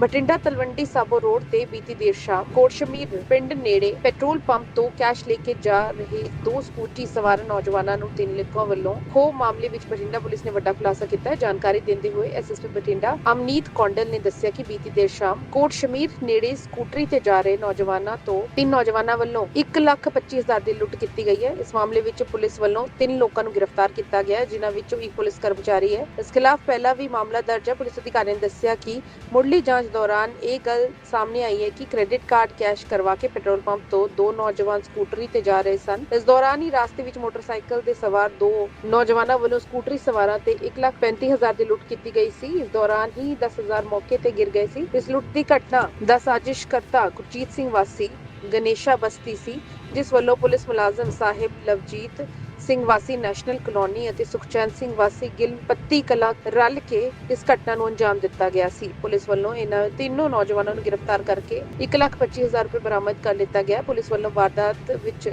Bathinda Talwandi Sabo road ਤੇ ਬੀਤੀ ਦੇਰ ਸ਼ਾਮ ਕੋਟਸ਼ਮੀਰ ਪਿੰਡ ਨੇੜੇ ਪੈਟਰੋਲ ਪੰਪ ਤੋਂ ਕੈਸ਼ ਲੈ ਕੇ ਜਾ ਰਹੇ ਦੋ ਸਕੂਟੀ ਸਵਾਰ ਨੌਜਵਾਨਾਂ ਨੂੰ ਤਿੰਨ ਲੋਕਾਂ ਵੱਲੋਂ ਖੋਹ ਮਾਮਲੇ ਵਿੱਚ ਬਠਿੰਡਾ ਪੁਲਿਸ ਨੇ ਵੱਡਾ ਖੁਲਾਸਾ ਕੀਤਾ। ਹੈ ਜਾਣਕਾਰੀ ਦਿੰਦੇ ਹੋਏ ਐਸਐਸਪੀ ਬਠਿੰਡਾ ਅਮਨੀਤ ਕੌਂਡਲ ਨੇ ਦੱਸਿਆ ਕਿ ਬੀਤੀ ਦੇਰ ਸ਼ਾਮ ਕੋਟਸ਼ਮੀਰ ਨੇੜੇ ਸਕੂਟਰੀ ਤੇ ਜਾ ਰਹੇ ਨੌਜਵਾਨਾਂ ਤੋਂ ਤਿੰਨ ਨੌਜਵਾਨਾਂ ਵੱਲੋਂ 1 ਲੱਖ 25 ਹਜ਼ਾਰ ਦੀ ਲੁੱਟ ਕੀਤੀ ਗਈ ਹੈ। ਇਸ ਮਾਮਲੇ ਵਿੱਚ ਪੁਲਿਸ ਵੱਲੋਂ ਤਿੰਨ ਲੋਕਾਂ ਨੂੰ ਗ੍ਰਿਫਤਾਰ ਕੀਤਾ ਗਿਆ ਹੈ, ਜਿਨ੍ਹਾਂ ਵਿੱਚੋਂ ਇੱਕ ਪੁਲਿਸ ਕਰਮਚਾਰੀ ਹੈ। ਇਸ ਖਿਲਾਫ ਪਹਿਲਾਂ ਵੀ ਮਾਮਲਾ ਦਰਜ ਹੈ। ਪੁਲਿਸ ਅਧਿਕਾਰੀ ਨੇ ਦੱਸਿਆ ਕਿ ਮੁੱਢਲੀ ਜਾਂਚ ਦੌਰਾਨ ਇਹ ਗੱਲ ਸਾਹਮਣੇ ਆਈ ਹੈ ਕਿ ਕ੍ਰੈਡਿਟ ਕਾਰਡ ਕੈਸ਼ ਕਰਵਾ ਕੇ ਪੈਟਰੋਲ ਪੰਪ ਤੋਂ ਦੋ ਨੌਜਵਾਨ ਸਕੂਟਰੀ ਤੇ ਜਾ ਰਹੇ ਸਨ ਇਸ ਦੌਰਾਨ ਹੀ ਰਾਸਤੇ ਵਿੱਚ ਮੋਟਰਸਾਈਕਲ ਦੇ ਸਵਾਰ ਦੋ ਨੌਜਵਾਨਾਂ ਵੱਲੋਂ ਸਕੂਟਰੀ ਸਵਾਰਾਂ ਤੇ 1,35,000 ਦੀ ਲੁੱਟ ਕੀਤੀ ਗਈ ਸੀ ਇਸ ਦੌਰਾਨ ਹੀ 10000 ਮੌਕੇ ਤੇ ਗਿਰ ਗਏ ਸੀ ਇਸ ਲੁੱਟ ਦੀ ਘਟਨਾ ਦਾ ਸਾਜ਼ਿਸ਼ਕਰਤਾ ਗੁਰਜੀਤ ਸਿੰਘ ਵਾਸੀ ਗਣੇਸ਼ਾ ਬਸਤੀ ਸੀ ਜਿਸ ਵੱਲੋਂ ਪੁਲਿਸ ਮੁਲਾਜ਼ਮ ਸਾਹਿਬ ਲਵਜੀਤ ਸਿੰਘ ਵਾਸੀ ਨੈਸ਼ਨਲ ਕਲੋਨੀ ਅਤੇ ਸੁਖਚੈਨ ਸਿੰਘ ਵਾਸੀ ਗਿਲ ਪੱਤੀ ਕਲਾ ਰਲ ਕੇ ਇਸ ਘਟਨਾ ਨੂੰ ਅੰਜਾਮ ਦਿੱਤਾ ਗਿਆ ਸੀ। ਪੁਲਿਸ ਵੱਲੋਂ ਇਹਨਾਂ ਤਿੰਨੋਂ ਨੌਜਵਾਨਾਂ ਨੂੰ ਗ੍ਰਿਫਤਾਰ ਕਰਕੇ 1,25,000 ਰੁਪਏ ਬਰਾਮਦ ਕਰ ਲਿੱਤਾ ਗਿਆ। ਪੁਲਿਸ ਵੱਲੋਂ ਵਾਰਦਾਤ ਵਿੱਚ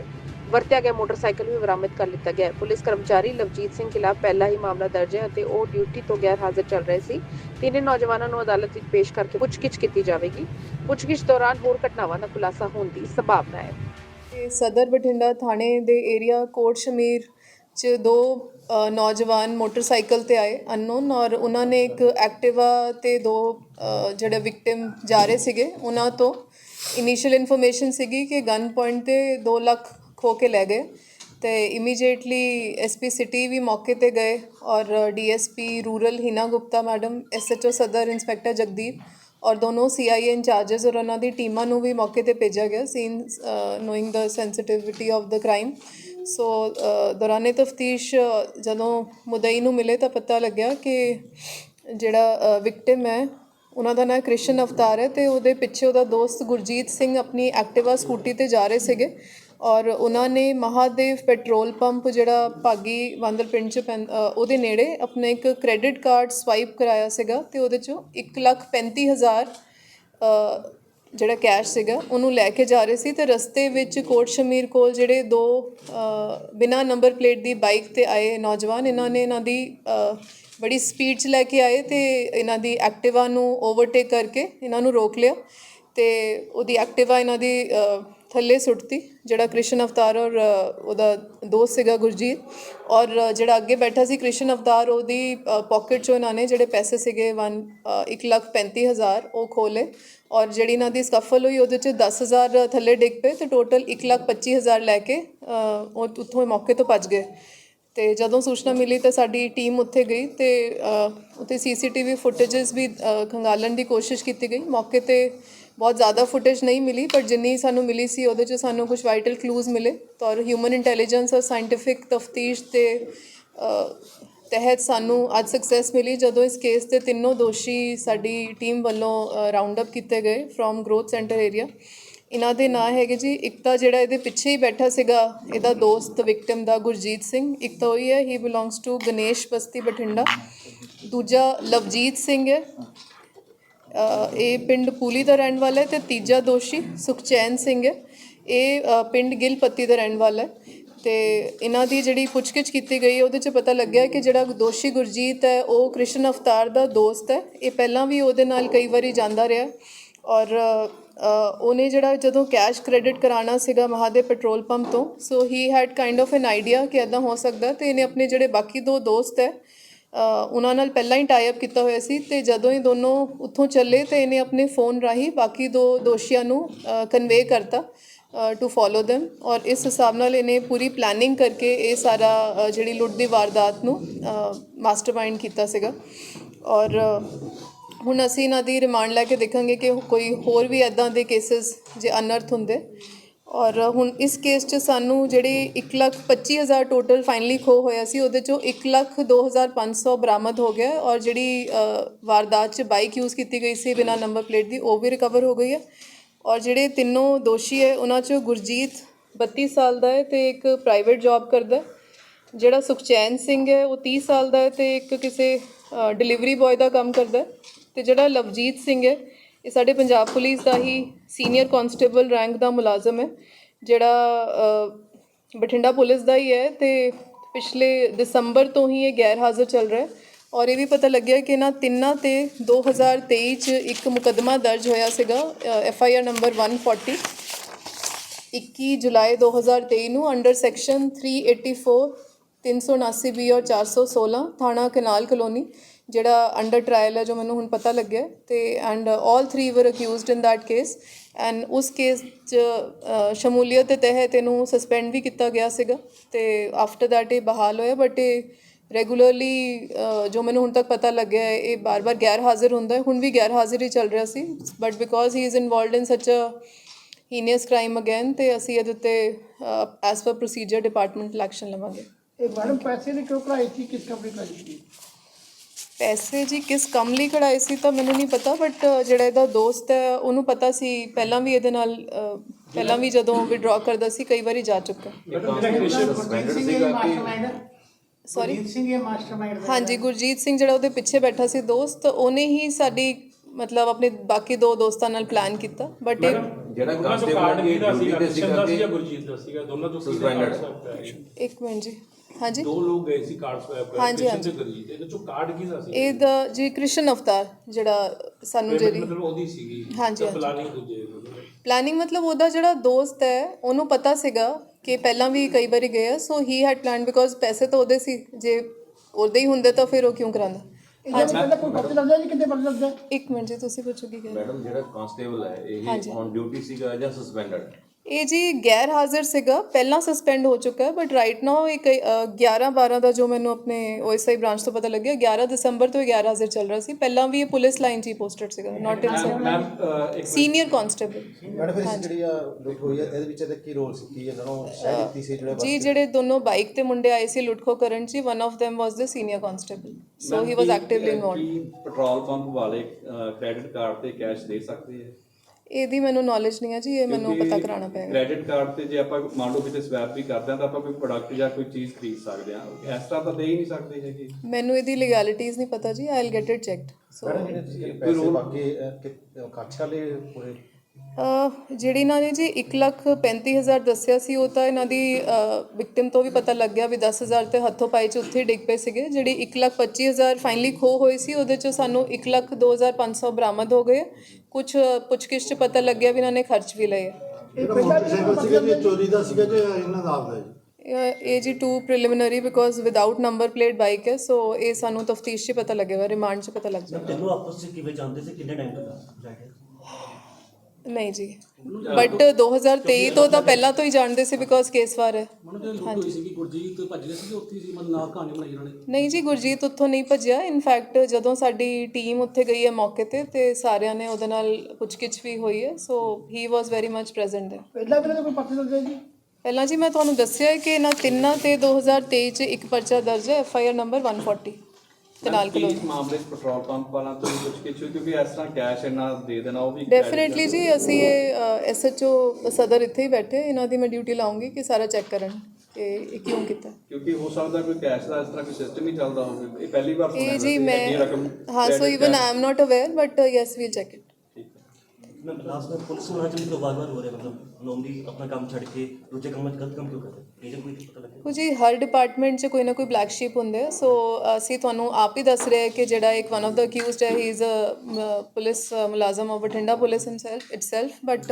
ਵਰਤਿਆ ਗਿਆ ਮੋਟਰਸਾਈਕਲ ਵੀ ਬਰਾਮਦ ਕਰ ਲਿੱਤਾ ਗਿਆ। ਪੁਲਿਸ ਕਰਮਚਾਰੀ ਲਵਜੀਤ ਸਿੰਘ ਖਿਲਾਫ ਪਹਿਲਾਂ ਹੀ ਮਾਮਲਾ ਦਰਜ ਹੈ ਅਤੇ ਉਹ ਡਿਊਟੀ ਤੋਂ ਗੈਰ ਹਾਜ਼ਰ ਚੱਲ ਰਹੇ ਸੀ। ਤਿੰਨੇ ਨੌਜਵਾਨਾਂ ਨੂੰ ਅਦਾਲਤ ਵਿੱਚ ਪੇਸ਼ ਕਰਕੇ ਪੁੱਛਗਿੱਛ ਕੀਤੀ ਜਾਵੇਗੀ। ਪੁੱਛਗਿੱਛ ਦੌਰਾਨ ਹੋਰ ਘਟਨਾਵਾਂ ਦਾ ਖੁਲਾਸਾ ਹੋਣ ਦੀ ਸੰਭਾਵਨਾ ਹੈ। ਤੇ ਸਦਰ ਬਠਿੰਡਾ ਥਾਣੇ ਦੇ ਏਰੀਆ ਕੋਟ ਸ਼ਮੀਰ ਚ ਦੋ ਅ, ਨੌਜਵਾਨ ਮੋਟਰਸਾਈਕਲ ਤੇ ਆਏ ਅਨਨੋਨ ਔਰ ਉਹਨਾਂ ਨੇ ਇੱਕ ਐਕਟਿਵਾ ਤੇ ਦੋ ਅ, ਜਿਹੜੇ ਵਿਕਟਿਮ ਜਾ ਰਹੇ ਸੀਗੇ ਉਹਨਾਂ ਤੋਂ ਇਨੀਸ਼ੀਅਲ ਇਨਫੋਰਮੇਸ਼ਨ ਸੀਗੀ ਕਿ ਗਨ ਪੁਆਇੰਟ ਤੇ 2 ਲੱਖ ਖੋ ਕੇ ਲੈ ਗਏ ਤੇ ਇਮੀਡੀਏਟਲੀ ਐਸਪੀ ਸਿਟੀ ਵੀ ਮੌਕੇ ਤੇ ਗਏ ਔਰ DSP rural Hina Gupta madam SHO Sadar inspector Jagdeep ਔਰ ਦੋਨੋਂ ਸੀਆਈਏ ਇੰਚਾਰजेस ਔਰ ਉਹਨਾਂ ਦੀ ਟੀਮਾਂ ਨੂੰ ਵੀ ਮੌਕੇ ਤੇ ਭੇਜਿਆ ਗਿਆ scene knowing the sensitivity of the crime so ਦੌਰਾਨੇ ਤਫਤੀਸ਼ ਜਦੋਂ ਮੁਦਈ ਨੂੰ ਮਿਲੇ ਤਾਂ ਪਤਾ ਲੱਗਿਆ ਕਿ ਜਿਹੜਾ ਵਿਕਟਿਮ ਹੈ, ਉਹਨਾਂ ਦਾ ਨਾਮ ਕ੍ਰਿਸ਼ਨ ਅਵਤਾਰ ਹੈ ਤੇ ਉਹਦੇ ਪਿੱਛੇ ਉਹਦਾ ਦੋਸਤ ਗੁਰਜੀਤ ਸਿੰਘ ਆਪਣੀ ਐਕਟਿਵਾ ਸਕੂਟੀ ਤੇ ਜਾ ਰਹੇ ਸੀਗੇ। ਔਰ ਉਹਨਾਂ ਨੇ ਮਹਾਦੇਵ ਪੈਟਰੋਲ ਪੰਪ ਜਿਹੜਾ ਭਾਗੀ ਵਾਂਦਲ ਪਿੰਡ ਚ ਪੈਂ- ਉਹਦੇ ਨੇੜੇ ਆਪਣੇ ਇੱਕ ਕ੍ਰੈਡਿਟ ਕਾਰਡ ਸਵਾਈਪ ਕਰਾਇਆ ਸੀਗਾ ਤੇ ਉਹਦੇ ਚੋਂ 135000 ਅ, ਜਿਹੜਾ ਕੈਸ਼ ਸੀਗਾ ਉਹਨੂੰ ਲੈ ਕੇ ਜਾ ਰਹੇ ਸੀ ਤੇ ਰਸਤੇ ਵਿੱਚ ਕੋਟ ਸ਼ਮੀਰ ਕੋਲ ਜਿਹੜੇ ਦੋ ਅ, ਬਿਨਾਂ ਨੰਬਰ ਪਲੇਟ ਦੀ ਬਾਈਕ ਤੇ ਆਏ ਨੌਜਵਾਨ ਇਹਨਾਂ ਨੇ ਇਹਨਾਂ ਦੀ ਬੜੀ ਸਪੀਡ 'ਚ ਲੈ ਕੇ ਆਏ ਤੇ ਇਹਨਾਂ ਦੀ ਐਕਟਿਵਾ ਨੂੰ ਓਵਰਟੇਕ ਕਰਕੇ ਇਹਨਾਂ ਨੂੰ ਰੋਕ ਲਿਆ ਤੇ ਉਹਦੀ ਐਕਟਿਵਾ ਇਹਨਾਂ ਦੀ ਥੱਲੇ ਸੁੱਟਤੀ ਜਿਹੜਾ ਕ੍ਰਿਸ਼ਨ ਅਵਤਾਰ ਔਰ ਉਹਦਾ ਦੋਸਤ ਸੀਗਾ ਗੁਰਜੀਤ ਔਰ ਜਿਹੜਾ ਅੱਗੇ ਬੈਠਾ ਸੀ ਕ੍ਰਿਸ਼ਨ ਅਵਤਾਰ ਉਹਦੀ ਪਾਕਟ ਚੋਂ ਇਹਨਾਂ ਨੇ ਜਿਹੜੇ ਪੈਸੇ ਸੀਗੇ 1 ਇੱਕ ਲੱਖ ਪੈਂਤੀ ਹਜ਼ਾਰ ਉਹ ਖੋਲੇ ਔਰ ਜਿਹੜੀ ਇਹਨਾਂ ਦੀ ਸਕਫਲ ਹੋਈ ਉਹਦੇ ਚ 10000 ਥੱਲੇ ਡਿੱਗ ਪਏ ਤੇ ਟੋਟਲ ਇੱਕ ਲੱਖ ਪੱਚੀ ਹਜ਼ਾਰ ਲੈ ਕੇ ਉਹ ਉੱਥੋਂ ਮੌਕੇ ਤੋਂ ਭੱਜ ਗਏ। ਤੇ ਜਦੋਂ ਸੂਚਨਾ ਮਿਲੀ ਤਾਂ ਸਾਡੀ ਟੀਮ ਉੱਥੇ ਗਈ ਤੇ ਅ, ਉੱਥੇ ਸੀਸੀਟੀਵੀ ਫੁਟੇजेस ਵੀ ਅ, ਖੰਗਾਲਣ ਦੀ ਕੋਸ਼ਿਸ਼ ਕੀਤੀ ਗਈ। ਮੌਕੇ ਤੇ ਬਹੁਤ ਜ਼ਿਆਦਾ ਫੁਟੇਜ ਨਹੀਂ ਮਿਲੀ, ਪਰ ਜਿੰਨੀ ਸਾਨੂੰ ਮਿਲੀ ਸੀ, ਉਹਦੇ 'ਚ ਸਾਨੂੰ ਕੁਝ ਵਾਈਟਲ ਕਲੂਜ਼ ਮਿਲੇ। ਔਰ ਹਿਊਮਨ ਇੰਟੈਲੀਜੈਂਸ ਔਰ ਸਾਇੰਟੀਫਿਕ ਤਫਤੀਸ਼ ਤੇ ਤਹਿਤ ਸਾਨੂੰ ਅੱਜ ਸਕਸੈਸ ਮਿਲੀ, ਜਦੋਂ ਇਸ ਕੇਸ ਦੇ ਤਿੰਨੋਂ ਦੋਸ਼ੀ ਸਾਡੀ ਟੀਮ ਵੱਲੋਂ ਰਾਉਂਡ ਅਪ ਕੀਤੇ ਗਏ ਫਰੋਮ ਗਰੋਥ ਸੈਂਟਰ ਏਰੀਆ ਇਹਨਾਂ ਦੇ ਨਾਂ ਹੈਗੇ ਜੀ ਇੱਕ ਤਾਂ ਜਿਹੜਾ ਇਹਦੇ ਪਿੱਛੇ ਹੀ ਬੈਠਾ ਸੀਗਾ, ਇਹਦਾ ਦੋਸਤ ਵਿਕਟਮ ਦਾ ਗੁਰਜੀਤ ਸਿੰਘ। ਇੱਕ ਤਾਂ ਉਹੀ ਹੈ he belongs to Ganesh Basti Bathinda. ਦੂਜਾ ਲਵਜੀਤ ਸਿੰਘ ਹੈ। ਇਹ ਪਿੰਡ ਪੂਲੀ ਦਾ ਰਹਿਣ ਵਾਲਾ ਹੈ ਤੇ ਤੀਜਾ ਦੋਸ਼ੀ ਸੁਖਚੈਨ ਸਿੰਘ ਹੈ। ਇਹ ਅ, ਪਿੰਡ ਗਿਲਪੱਤੀ ਦਾ ਰਹਿਣ ਵਾਲਾ ਹੈ ਤੇ ਇਹਨਾਂ ਦੀ ਜਿਹੜੀ ਪੁੱਛਗਿੱਛ ਕੀਤੀ ਗਈ ਉਹਦੇ 'ਚ ਪਤਾ ਲੱਗਿਆ ਕਿ ਜਿਹੜਾ ਦੋਸ਼ੀ ਗੁਰਜੀਤ ਹੈ ਉਹ ਕ੍ਰਿਸ਼ਨ ਅਵਤਾਰ ਦਾ ਦੋਸਤ ਹੈ। ਇਹ ਪਹਿਲਾਂ ਵੀ ਉਹਦੇ ਨਾਲ ਕਈ ਵਾਰੀ ਜਾਂਦਾ ਰਿਹਾ ਔਰ ਉਹਨੇ ਜਿਹੜਾ ਜਦੋਂ ਕੈਸ਼ ਕ੍ਰੈਡਿਟ ਕਰਾਉਣਾ ਸੀਗਾ ਮਹਾਦੇਵ ਪੈਟਰੋਲ ਪੰਪ ਤੋਂ so he had kind of an idea ਕਿ ਇਦਾਂ ਹੋ ਸਕਦਾ ਤੇ ਇਹਨੇ ਆਪਣੇ ਜਿਹੜੇ ਬਾਕੀ ਦੋ ਦੋਸਤ ਹੈ ਉਹਨਾਂ ਨਾਲ ਪਹਿਲਾਂ ਹੀ ਟਾਈ ਅਪ ਕੀਤਾ ਹੋਇਆ ਸੀ ਤੇ ਜਦੋਂ ਹੀ ਦੋਨੋਂ ਉੱਥੋਂ ਚੱਲੇ ਤੇ ਇਹਨੇ ਆਪਣੇ ਫੋਨ ਰਾਹੀਂ ਬਾਕੀ ਦੋ ਦੋਸ਼ੀਆਂ ਨੂੰ ਕਨਵੇ ਕਰਤਾ ਟੂ ਫੋਲੋ them ਔਰ ਇਸ ਹਿਸਾਬ ਨਾਲ ਇਹਨੇ ਪੂਰੀ ਪਲੈਨਿੰਗ ਕਰਕੇ ਇਹ ਸਾਰਾ ਜਿਹੜੀ ਲੁੱਟ ਦੀ ਵਾਰਦਾਤ ਨੂੰ ਮਾਸਟਰਮਾਈਂਡ ਕੀਤਾ ਸੀਗਾ। ਔਰ ਹੁਣ ਅਸੀਂ ਇਹਨਾਂ ਦੀ ਰਿਮਾਂਡ ਲੈ ਕੇ ਦੇਖਾਂਗੇ ਕਿ ਕੋਈ ਹੋਰ ਵੀ ਐਦਾਂ ਦੇ ਕੇसेस ਜੇ ਅਨਰਥ ਹੁੰਦੇ ਔਰ ਹੁਣ ਇਸ ਕੇਸ 'ਚ ਸਾਨੂੰ ਜਿਹੜੀ 1 ਲੱਖ 25 ਹਜ਼ਾਰ ਟੋਟਲ ਫਾਈਨਲੀ ਖੋ ਹੋਇਆ ਸੀ, ਉਹਦੇ 'ਚੋਂ 1 ਲੱਖ 2500 ਬਰਾਮਦ ਹੋ ਗਿਆ ਔਰ ਜਿਹੜੀ ਵਾਰਦਾਤ 'ਚ ਬਾਈਕ ਯੂਜ਼ ਕੀਤੀ ਗਈ ਸੀ ਬਿਨਾ ਨੰਬਰ ਪਲੇਟ ਦੀ, ਉਹ ਵੀ ਰਿਕਵਰ ਹੋ ਗਈ ਹੈ। ਔਰ ਜਿਹੜੇ ਤਿੰਨੋਂ ਦੋਸ਼ੀ ਹੈ, ਉਹਨਾਂ 'ਚੋਂ ਗੁਰਜੀਤ 32 ਸਾਲ ਦਾ ਹੈ ਤੇ ਇੱਕ ਪ੍ਰਾਈਵੇਟ ਜੌਬ ਕਰਦਾ ਹੈ। ਜਿਹੜਾ ਸੁਖਚੈਨ ਸਿੰਘ ਹੈ, ਉਹ 30 ਸਾਲ ਦਾ ਹੈ ਤੇ ਇੱਕ ਕਿਸੇ ਡਿਲੀਵਰੀ ਬॉय ਦਾ ਕੰਮ ਕਰਦਾ ਹੈ। ਤੇ ਜਿਹੜਾ ਲਵਜੀਤ ਸਿੰਘ ਹੈ ਇਹ ਸਾਡੇ ਪੰਜਾਬ ਪੁਲਿਸ ਦਾ ਹੀ ਸੀਨੀਅਰ ਕਾਂਸਟੇਬਲ ਰੈਂਕ ਦਾ ਮੁਲਾਜ਼ਮ ਹੈ, ਜਿਹੜਾ ਬਠਿੰਡਾ ਪੁਲਿਸ ਦਾ ਹੀ ਹੈ ਤੇ ਪਿਛਲੇ ਦਸੰਬਰ ਤੋਂ ਹੀ ਇਹ ਗੈਰ ਹਾਜ਼ਰ ਚੱਲ ਰਿਹਾ ਹੈ ਔਰ ਇਹ ਵੀ ਪਤਾ ਲੱਗਿਆ ਕਿ ਇਹਨਾਂ ਤਿੰਨਾਂ ਤੇ 2023 ਚ ਇੱਕ ਮੁਕੱਦਮਾ ਦਰਜ ਹੋਇਆ ਸੀਗਾ ਐਫ ਆਈ ਆਰ ਨੰਬਰ 140 21 ਜੁਲਾਈ 2023 ਨੂੰ ਅੰਡਰ ਸੈਕਸ਼ਨ 384 379 ਬੀ ਔਰ 416 ਥਾਣਾ ਕਨਾਲ ਕਲੋਨੀ, ਜਿਹੜਾ ਅੰਡਰ ਟ੍ਰਾਇਲ ਹੈ ਜੋ ਮੈਨੂੰ ਹੁਣ ਪਤਾ ਲੱਗਿਆ ਹੈ ਤੇ and all 3 were accused in that case and ਉਸ ਕੇਸ ਚ ਸ਼ਮੂਲੀਅਤ ਦੇ ਤਹਿਤ ਇਹਨੂੰ ਸਸਪੈਂਡ ਵੀ ਕੀਤਾ ਗਿਆ ਸੀਗਾ ਤੇ ਆਫਟਰ ਦੈਟ ਇਹ ਬਹਾਲ ਹੋਇਆ ਬਟ ਇਹ ਰੈਗੂਲਰਲੀ ਜੋ ਮੈਨੂੰ ਹੁਣ ਤੱਕ ਪਤਾ ਲੱਗਿਆ ਹੈ, ਇਹ ਬਾਰ-ਬਾਰ ਗੈਰ ਹਾਜ਼ਰ ਹੁੰਦਾ ਹੈ। ਹੁਣ ਵੀ ਗੈਰ ਹਾਜ਼ਰ ਹੀ ਚੱਲ ਰਿਹਾ ਸੀ but because he is involved in such a heinous crime again ਤੇ ਅਸੀਂ ਇਹਦੇ ਉੱਤੇ as per procedure departmental action ਲਵਾਂਗੇ। ਇਹ ਮੈਡਮ ਪੈਸੇ ਦੀ ਕਿਉਂ ਕਢਾਈ ਸੀ? ਕਿਸ ਕੰਪਨੀ ਕਢਾਈ ਸੀ? ਪੈਸੇ ਜੀ ਕਿਸ ਕੰਮ ਲਈ ਕਢਾਏ ਸੀ ਤਾਂ ਮੈਨੂੰ ਨਹੀਂ ਪਤਾ ਬਟ ਜਿਹੜਾ ਇਹਦਾ ਦੋਸਤ ਹੈ ਉਹਨੂੰ ਪਤਾ ਸੀ ਪਹਿਲਾਂ ਵੀ ਇਹਦੇ ਨਾਲ ਅ, ਪਹਿਲਾਂ ਵੀ ਜਦੋਂ ਵਿਡਰਾ ਕਰਦਾ ਸੀ ਕਈ ਵਾਰੀ ਜਾ ਚੁੱਕਾ। ਸੌਰੀ ਗੁਰਜੀਤ ਸਿੰਘ ਇਹ ਮਾਸਟਰਮਾਈਂਡ ਹਾਂਜੀ ਗੁਰਜੀਤ ਸਿੰਘ ਜਿਹੜਾ ਉਹਦੇ ਪਿੱਛੇ ਬੈਠਾ ਸੀ ਦੋਸਤ ਉਹਨੇ ਹੀ ਸਾਡੀ ਮਤਲਬ ਆਪਣੇ ਬਾਕੀ ਦੋ ਦੋਸਤਾਂ ਨਾਲ ਪਲਾਨ ਕੀਤਾ ਬਟ ਇਹ ਜਿਹੜਾ ਦੋਨਾਂ ਚੋਂ ਕਾਂਸਟੇਬਲ ਕਾਰਡ ਦੀ ਕਿਹਦਾ ਡਿਊਟੀ ਸੀਗਾ ਤੇ ਕ੍ਰਿਸ਼ਨ ਸੀਗਾ ਦਾ ਸੀ ਕਿ ਜਾਂ ਗੁਰਜੀਤ ਦਾ ਸੀਗਾ? ਦੋਨਾਂ ਤੋਂ ਕਿਹਦਾ Suspended. ਕਾਰਡ ਸਵੈਪ ਕਰਾਇਆ ਇੱਕ ਮਿੰਟ ਜੀ। ਹਾਂਜੀ। ਦੋ ਲੋਕ ਗਏ ਸੀ ਕਾਰਡ ਸਵੈਪ ਕਰਾਇਆ ਹਾਂਜੀ, ਕ੍ਰਿਸ਼ਨ ਤੇ ਹਾਂਜੀ। ਗੁਰਜੀਤ। ਇਹਦੇ ਚੋਂ ਕਾਰਡ ਕਿਹਦਾ ਸੀ ਇਹਦਾ ਜੀ ਕ੍ਰਿਸ਼ਨ ਅਵਤਾਰ ਜਿਹੜਾ ਸਾਨੂੰ Payment ਜਿਹੜੀ ਮਤਲਬ ਉਹਦੀ ਸੀਗੀ। ਹਾਂਜੀ, ਹਾਂਜੀ। ਪਲਾਨਿੰਗ ਦੂਜੇ ਦੀ। ਪਲੈਨਿੰਗ ਮਤਲਬ ਉਹਦਾ ਜਿਹੜਾ ਦੋਸਤ ਹੈ ਉਹਨੂੰ ਪਤਾ ਸੀਗਾ ਕਿ ਪਹਿਲਾਂ ਵੀ ਕਈ ਵਾਰੀ ਗਏ ਆ so he had plan because ਪੈਸੇ ਤਾਂ ਉਹਦੇ ਸੀ। ਜੇ ਉਹਦੇ ਹੀ ਹੁੰਦੇ ਤਾਂ ਫਿਰ ਉਹ ਕਿਉਂ ਕਰਾਂਦਾ ਇਹਦੇ ਪਹਿਲਾਂ ਕੋਈ ਖਰਚ ਲੱਗਦਾ ਜੀ? ਕਿੰਨੇ ਪਰਸੈਂਟ ਲੱਗਦਾ ਇੱਕ ਮਿੰਟ ਜੀ ਤੁਸੀਂ ਪੁੱਛੋ ਕੀ ਮੈਡਮ ਜਿਹੜਾ ਕਾਂਸਟੇਬਲ ਹੈ ਇਹ। ਔਨ ਡਿਊਟੀ ਸੀਗਾ ਜਾਂ ਸਸਪੈਂਡਡ ਇਹ ਜੀ ਗੈਰ ਹਾਜ਼ਰ ਸੀਗਾ ਪਹਿਲਾਂ ਸਸਪੈਂਡ ਹੋ ਚੁੱਕਾ ਹੈ ਬਟ ਰਾਈਟ ਨਾਓ ਇਹ ਕਈ- ਅ, 11 12 ਦਾ ਜੋ ਮੈਨੂੰ ਆਪਣੇ ਓਐਸਆਈ ਬ੍ਰਾਂਚ ਤੋਂ ਪਤਾ ਲੱਗਿਆ 11 ਦਸੰਬਰ ਤੋਂ ਇਹ ਗੈਰ ਹਾਜ਼ਰ ਚੱਲ ਰਿਹਾ ਸੀ। ਪਹਿਲਾਂ ਵੀ ਇਹ ਪੁਲਿਸ ਲਾਈਨ 'ਚ ਹੀ ਪੋਸਟਡ ਸੀਗਾ not in senior constable madam ਇਸ ਜਿਹੜੀ ਆ ਲੁੱਟ ਹੋਈ ਹੈ ਇਹਦੇ ਵਿੱਚ ਇਹਦਾ ਕੀ ਰੋਲ ਸੀ? ਕੀ ਇਹਨਾਂ ਨੂੰ ਸ਼ਾਇਦ ਦਿੱਤੀ ਸੀ ਜਿਹੜੇ ਜੀ ਜਿਹੜੇ ਦੋਨੋਂ ਬਾਈਕ ਤੇ ਮੁੰਡੇ ਆਏ ਸੀ ਲੁੱਟਖੋ ਕਰਨ 'ਚ one of them was the senior constable so he was actively involved Ki petrol pump ਵਾਲੇ ਕ੍ਰੈਡਿਟ ਕਾਰਡ ਤੇ ਕੈਸ਼ ਦੇ ਸਕਦੇ ਆ? ਇਹਦੀ ਮੈਨੂੰ ਨੌਲੇਜ ਨਹੀਂ ਹੈ ਜੀ ਇਹ ਮੈਨੂੰ ਪਤਾ ਕਰਾਉਣਾ ਪਏਗਾ। ਕ੍ਰੈਡਿਟ ਕਾਰਡ ਤੇ ਜੇ ਆਪਾਂ ਮੰਨ ਲਓ ਕਿਤੇ ਸਵੈਪ ਵੀ ਕਰਦੇ ਆ ਤਾਂ ਆਪਾਂ ਕੋਈ ਪ੍ਰੋਡਕਟ ਜਾਂ ਕੋਈ ਚੀਜ਼ ਖਰੀਦ ਸਕਦੇ ਆ ਇਸ ਤਰ੍ਹਾਂ ਤਾਂ ਦੇ ਹੀ ਨਹੀਂ ਸਕਦੇ ਹੈਗੇ। ਮੈਨੂੰ ਇਹਦੀ ਲੀਗੈਲਿਟੀਜ਼ ਨਹੀਂ ਪਤਾ ਜੀ I will get it checked so ਜਿਹੜੇ ਤੁਸੀਂ ਪੈਸੇ ਬਾਕੀ ਕਾਛ ਵਾਲੇ ਪੂਰੇ ਜਿਹੜੀ ਇਹਨਾਂ ਨੇ ਜੀ 1 ਲੱਖ 35000 ਦੱਸਿਆ ਸੀ ਉਹ ਤਾਂ ਇਹਨਾਂ ਦੀ ਵਿਕਟਿਮ ਤੋਂ ਵੀ ਪਤਾ ਲੱਗ ਗਿਆ ਵੀ 10000 ਤੇ ਹੱਥੋਂ ਪਾਈ ਚ ਉੱਥੇ ਹੀ ਡਿੱਗ ਪਏ ਸੀਗੇ। ਜਿਹੜੀ 1 ਲੱਖ 25000 ਫਾਈਨਲੀ ਖੋ ਹੋਈ ਸੀ ਉਹਦੇ ਚ ਸਾਨੂੰ 1 ਲੱਖ 2500 ਬਰਾਮਦ ਹੋ ਗਏ। ਕੁਝ ਪੁੱਛਗਿੱਛ ਚ ਪਤਾ ਲੱਗਿਆ ਵੀ ਇਹਨਾਂ ਨੇ ਖਰਚ ਵੀ ਲਏ। ਇਹ ਜੀ ਚੋਰੀ ਦਾ ਸੀਗਾ ਜੀ ਇਹਨਾਂ ਦਾ ਆਪਦਾ ਜੀ। ਇਹ ਇਹ ਜੀ to preliminary because without number plate bike ਹੈ ਸੋ ਇਹ ਸਾਨੂੰ ਤਫਤੀਸ਼ 'ਚ ਪਤਾ ਲੱਗੇਗਾ ਰਿਮਾਂਡ 'ਚ ਪਤਾ ਲੱਗ ਜਾਏਗਾ ਤੈਨੂੰ ਆਪਸ ਵਿੱਚ ਕਿਵੇਂ ਜਾਣਦੇ ਸੀ ਕਿੰਨੇ ਟਾਈਮ ਤੋਂ ਜਾ ਕੇ? ਨਹੀਂ ਜੀ। ਬਟ 2023 ਤੋਂ ਤਾਂ ਪਹਿਲਾਂ ਤੋਂ ਹੀ ਜਾਣਦੇ ਸੀ ਬਿਕੋਜ਼ ਕੇਸ ਵਾਰ। ਹੈ ਮਨ ਤੇ ਲੁੱਟ ਹੋਈ ਸੀਗੀ ਗੁਰਜੀਤ ਭੱਜ ਗਏ ਸੀਗੇ ਉੱਥੇ ਹੀ ਸੀ ਮਨ ਨਾਲ ਕਹਾਣੀ ਬਣਾਈ ਉਹਨਾਂ ਨੇ। ਨਹੀਂ ਜੀ ਗੁਰਜੀਤ ਉੱਥੋਂ ਨਹੀਂ ਭੱਜਿਆ। ਇਨਫੈਕਟ ਜਦੋਂ ਸਾਡੀ ਟੀਮ ਉੱਥੇ ਗਈ ਹੈ ਮੌਕੇ ਤੇ ਤੇ ਸਾਰਿਆਂ ਨੇ ਉਹਦੇ ਨਾਲ ਪੁੱਛਗਿੱਛ ਵੀ ਹੋਈ ਹੈ। So he was very much present there ਪਹਿਲਾਂ ਕੋਈ ਪਰਚੇ ਜੀ? ਪਹਿਲਾਂ ਜੀ ਮੈਂ ਤੁਹਾਨੂੰ ਦੱਸਿਆ ਹੈ ਕਿ ਇਹਨਾਂ ਤਿੰਨਾਂ ਤੇ 2023 ਚ ਇੱਕ ਪਰਚਾ ਦਰਜ ਹੈ ਐਫ ਆਈ ਆਰ ਨੰਬਰ 140 ਤੇ ਨਾਲ ਕੀ ਕਲੋਨੀ ਇਸ ਮਾਮਲੇ 'ਚ ਪੈਟਰੋਲ ਪੰਪ ਵਾਲਾ ਤੋਂ ਕੁਝ ਕਿਛੂ ਕਿਉਂਕਿ ਇਸ ਤਰ੍ਹਾਂ ਕੈਸ਼ ਇਹਨਾਂ ਦੇ ਦੇਣਾ ਉਹ ਵੀ ਡੈਫੀਨਿਟਲੀ ਜੀ ਅਸੀਂ ਇਹ ਐਸਐਚਓ ਸਦਰ ਇੱਥੇ ਹੀ ਬੈਠੇ ਇਹਨਾਂ ਦੀ ਮੈਂ ਡਿਊਟੀ ਲਾਉਂਗੀ ਕਿ ਸਾਰਾ ਚੈੱਕ ਕਰਨ ਕਿ ਇਹ ਕਿਉਂ ਕੀਤਾ। ਕਿਉਂਕਿ ਹੋ ਸਕਦਾ ਕੋਈ ਕੈਸ਼ ਦਾ ਇਸ ਤਰ੍ਹਾਂ ਕੋਈ ਸਿਸਟਮ ਹੀ ਚੱਲਦਾ ਹੋਵੇ। ਇਹ ਪਹਿਲੀ ਵਾਰ ਸੁਣਿਆ ਇਹ ਜੀ ਵੈਸੇ, ਮੈਂ ਹਾਂ so even I am not aware but yes we'll check it ਮੈਂ ਕਲਾਸ ਵਿੱਚ ਪੁਲਿਸ ਹੋਣਾ ਚਾਹੀਦੀ ਤੋਂ ਵਾਰ-ਵਾਰ ਹੋ ਰਿਹਾ ਮਤਲਬ ਨੋਰਮਲੀ ਆਪਣਾ ਕੰਮ ਛੱਡ ਕੇ ਦੂਜੇ ਕੰਮ ਵਿੱਚ ਗਲਤ ਕੰਮ ਕਿਉਂ ਕਰਦੇ? ਰੀਜ਼ਨ ਕੋਈ ਪਤਾ ਲੱਗੇ। ਉਹ ਜੀ ਹਰ ਡਿਪਾਰਟਮੈਂਟ 'ਚ ਕੋਈ ਨਾ ਕੋਈ ਬਲੈਕ ਸ਼ੀਪ ਹੁੰਦੇ ਆ ਸੋ ਅਸੀਂ ਤੁਹਾਨੂੰ ਆਪ ਹੀ ਦੱਸ ਰਹੇ ਕਿ ਜਿਹੜਾ ਇੱਕ ਵਨ ਆਫ ਦਾ ਅਕਿਊਜ਼ਡ ਹੈ ਹੀ ਇਜ਼ ਅ ਪੁਲਿਸ ਮੁਲਾਜ਼ਮ ਆ Bathinda police himself itself but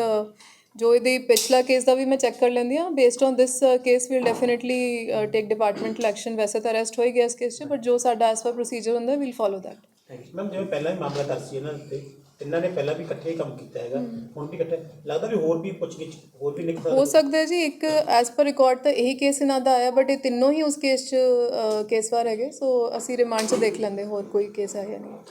ਜੋ ਇਹਦੇ ਪਿਛਲਾ ਕੇਸ ਦਾ ਵੀ ਮੈਂ ਚੈੱਕ ਕਰ ਲੈਂਦੀ ਆ based on this case will definitely take departmental action ਵੈਸੇ ਤਾਂ ਅਰੈਸਟ ਹੋਈ ਗਿਆ ਇਸ ਕੇਸ 'ਚ ਬਟ ਜੋ ਸਾਡਾ ਐਸ ਪਰ ਪ੍ਰੋਸੀਜਰ ਹੁੰਦਾ ਵੀਲ ਫਾਲੋ ਦੈਟ ਮੈਮ ਜਿਵੇਂ ਪਹਿਲਾਂ ਹੀ ਮਾਮਲਾ ਦਰਜ ਸੀ ਇਹਨਾਂ ਤੇ ਇਹਨਾਂ ਨੇ ਪਹਿਲਾਂ ਵੀ ਇਕੱਠੇ ਹੀ ਕੰਮ ਕੀਤਾ ਹੈਗਾ ਹੁਣ ਵੀ ਇਕੱਠੇ ਲੱਗਦਾ ਵੀ ਹੋਰ ਵੀ ਪੁੱਛ ਗਿੱਛ ਹੋਰ ਵੀ ਨਿਕਲ ਹੋ ਸਕਦਾ ਹੈ ਜੀ ਇੱਕ ਐਸ ਪਰ ਰਿਕਾਰਡ ਤਾਂ ਇਹੀ ਕੇਸ ਇਹਨਾਂ ਦਾ ਆਇਆ ਬਟ ਇਹ ਤਿੰਨੋਂ ਹੀ ਉਸ ਕੇਸ 'ਚ ਕੇਸਵਾਰ ਹੈਗੇ ਸੋ ਅਸੀਂ ਰਿਮਾਂਡ 'ਚ ਦੇਖ ਲੈਂਦੇ ਹੋਰ ਕੋਈ ਕੇਸ ਆਇਆ ਨਹੀਂ।